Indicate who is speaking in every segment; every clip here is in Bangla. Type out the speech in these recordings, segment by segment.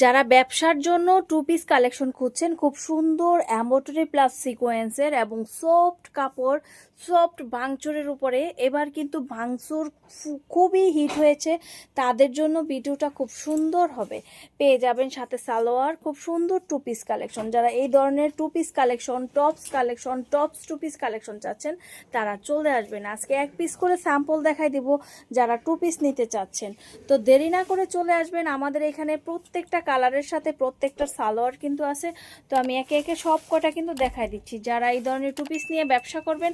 Speaker 1: যারা ব্যবসার জন্য টু পিস কালেকশন খুঁজছেন, খুব সুন্দর অ্যাম্বোটারি প্লাস সিকোয়েন্সের এবং সফট কাপড় সফট ভাঙচুরের উপরে এবার কিন্তু ভাঙচুর খুবই হিট হয়েছে। তাদের জন্য ভিডিওটা খুব সুন্দর হবে। পেয়ে যাবেন সাথে সালোয়ার, খুব সুন্দর টু পিস কালেকশন যারা এই ধরনের two piece collection tops collection tops two piece collection চাচ্ছেন, তারা চলে আসবেন। আজকে এক পিস করে স্যাম্পল দেখাই দিব যারা টু পিস নিতে চাচ্ছেন। তো দেরি না করে চলে আসবেন। আমাদের এখানে প্রত্যেকটা কালারের সাথে প্রত্যেকটা সালোয়ার কিন্তু আছে। তো আমি একে একে সব কটা কিন্তু দেখাই দিচ্ছি। যারা এই ধরনের টু পিস নিয়ে ব্যবসা করবেন,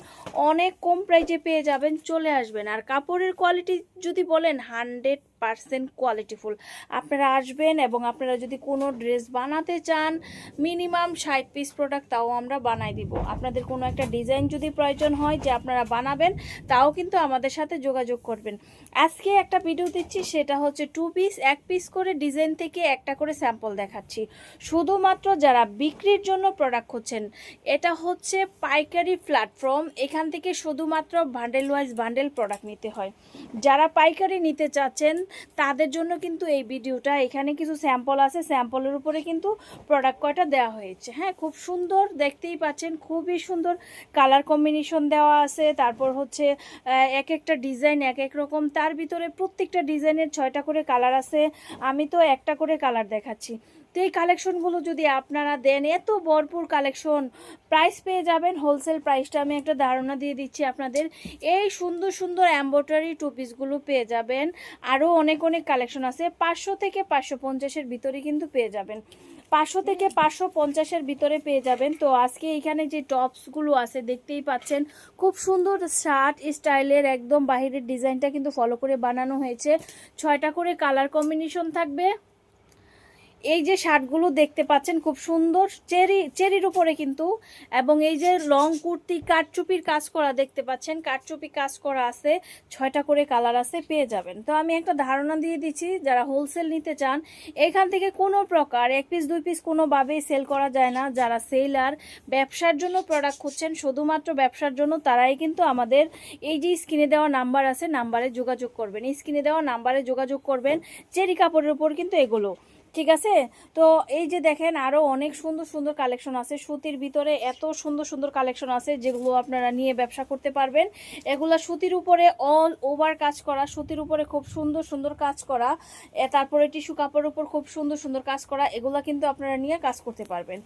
Speaker 1: অনেক কম প্রাইজে পেয়ে যাবেন, চলে আসবেন। আর কাপড়ের কোয়ালিটি যদি বলেন হান্ড্রেড পারসেন্ট কোয়ালিটিফুল আপনারা আসবেন এবং আপনারা যদি কোনো ড্রেস বানাতে চান মিনিমাম ষাট পিস প্রোডাক্ট তাও আমরা বানাই দিব। আপনাদের কোনো একটা ডিজাইন যদি প্রয়োজন হয় যে আপনারা বানাবেন, তাও কিন্তু আমাদের সাথে যোগাযোগ করবেন। আজকে একটা ভিডিও দিচ্ছি, সেটা হচ্ছে টু পিস এক পিস করে ডিজাইন থেকে একটা করে স্যাম্পল দেখাচ্ছি। শুধুমাত্র যারা বিক্রির জন্য প্রোডাক্ট খুঁজছেন, এটা হচ্ছে পাইকারি প্ল্যাটফর্ম এখান থেকে শুধুমাত্র বান্ডেল ওয়াইজ বান্ডেল প্রোডাক্ট নিতে হয়। যারা পাইকারি নিতে চাচ্ছেন তাদের জন্য কিন্তু এই ভিডিওটা। এখানে কিছু স্যাম্পল আছে স্যাম্পলের উপরে কিন্তু প্রোডাক্ট কয়টা দেওয়া হয়েছে। হ্যাঁ খুব সুন্দর, দেখতেই পাচ্ছেন, খুবই সুন্দর। কালার কম্বিনেশন দেওয়া আছে, তারপর হচ্ছে এক একটা ডিজাইন এক এক রকম। তার ভিতরে প্রত্যেকটা ডিজাইনের ছয়টা করে কালার আছে। আমি তো একটা করে কালার দেখাচ্ছি। তো এই কালেকশনগুলো যদি আপনারা দেন, এত ভরপুর কালেকশন প্রাইস পেয়ে যাবেন হোলসেল প্রাইসটা আমি একটা ধারণা দিয়ে দিচ্ছি আপনাদের। এই সুন্দর সুন্দর অ্যাম্বোটারি টু পিসগুলো পেয়ে যাবেন। আরও অনেক অনেক কালেকশন আছে, পাঁচশো থেকে পাঁচশো পঞ্চাশের ভিতরে কিন্তু পেয়ে যাবেন। পাঁচশো থেকে পাঁচশো পঞ্চাশের ভিতরে পেয়ে যাবেন। তো আজকে এখানে যে টপসগুলো আছে, দেখতেই পাচ্ছেন, খুব সুন্দর শার্ট স্টাইলের একদম বাহিরের ডিজাইনটা কিন্তু ফলো করে বানানো হয়েছে। ছয়টা করে কালার কম্বিনেশন থাকবে। এই যে শার্টগুলো দেখতে পাচ্ছেন, খুব সুন্দর চেরি, চেরির উপরে কিন্তু, এবং এই যে লং কুর্তি কাঠচুপির কাজ করা দেখতে পাচ্ছেন কাঠচুপি কাজ করা আছে, ছয়টা করে কালার আছে, পেয়ে যাবেন। তো আমি একটা ধারণা দিয়ে দিচ্ছি, যারা হোলসেল নিতে চান, এখান থেকে কোনো প্রকার, এক পিস দুই পিস কোনোভাবেই সেল করা যায় না। যারা সেলার ব্যবসার জন্য প্রোডাক্ট খুঁজছেন, শুধুমাত্র ব্যবসার জন্য, তারাই কিন্তু আমাদের এই যে স্ক্রিনে দেওয়া নাম্বার আছে নাম্বারে যোগাযোগ করবেন। স্ক্রিনে দেওয়া নাম্বারে যোগাযোগ করবেন, চেরি কাপড়ের উপর কিন্তু এগুলো। ঠিক আছে? তো এই যে দেখেন আরও অনেক সুন্দর সুন্দর কালেকশন আছে। সুতির ভিতরে এত সুন্দর সুন্দর কালেকশন আছে যেগুলো আপনারা নিয়ে ব্যবসা করতে পারবেন। এগুলো সুতির উপরে অল ওভার কাজ করা, সুতির উপরে খুব সুন্দর সুন্দর কাজ করা। তারপরে টিস্যু কাপড়ের উপর খুব সুন্দর সুন্দর কাজ করা। এগুলো কিন্তু আপনারা নিয়ে কাজ করতে পারবেন।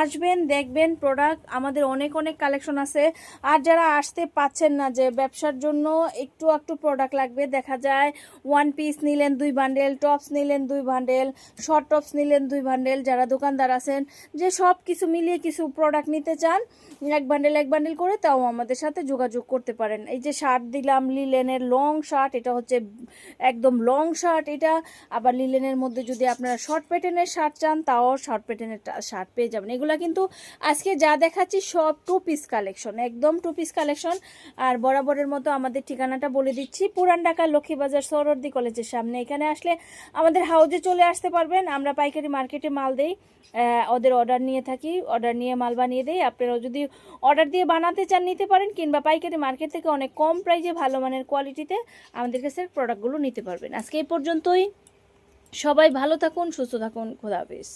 Speaker 1: আসবেন, দেখবেন প্রোডাক্ট আমাদের অনেক অনেক কালেকশন আছে। আর যারা আসতে পাচ্ছেন না যে ব্যবসার জন্য, একটু একটু প্রোডাক্ট লাগবে। দেখা যায় ওয়ান পিস নিলেন দুই বান্ডেল টপস নিলেন দুই বান্ডেল শর্ট টপস নিলেন দুই বান্ডেল যারা দোকানদার আছেন, যে সব কিছু মিলিয়ে কিছু প্রোডাক্ট নিতে চান, এক বান্ডেল এক বান্ডেল করে তাও আমাদের সাথে যোগাযোগ করতে পারেন। এই যে শার্ট দিলাম লিলেনের লং শার্ট এটা হচ্ছে একদম লং শার্ট এটা আবার লিলেনের মধ্যে যদি আপনারা শর্ট প্যাটার্নের শার্ট চান, তাও শর্ট প্যাটার্নের শার্ট পেয়ে যাবেন। এগুলা কিন্তু আজকে যা দেখাচ্ছি সব টু পিস কালেকশন একদম টু পিস কালেকশন আর বরাবরের মতো আমাদের ঠিকানাটা বলে দিচ্ছি, পুরান ঢাকা লক্ষ্মীবাজার সরোর্দি কলেজের সামনে। এখানে আসলে আমাদের হাউজে চলে আসতে পারবেন। আমরা পাইকারি মার্কেটে মাল দেই ওদের অর্ডার নিয়ে থাকি অর্ডার নিয়ে মাল বানিয়ে দেই। আপনারা যদি অর্ডার দিয়ে বানাতে চান, নিতে পারেন, কিংবা পাইকারি মার্কেট থেকে অনেক কম প্রাইজে ভালো মানের কোয়ালিটিতে আমাদের কাছে প্রোডাক্টগুলো নিতে পারবেন। আজকে এই পর্যন্তই। সবাই ভালো থাকুন, সুস্থ থাকুন। খোদা হাফেজ।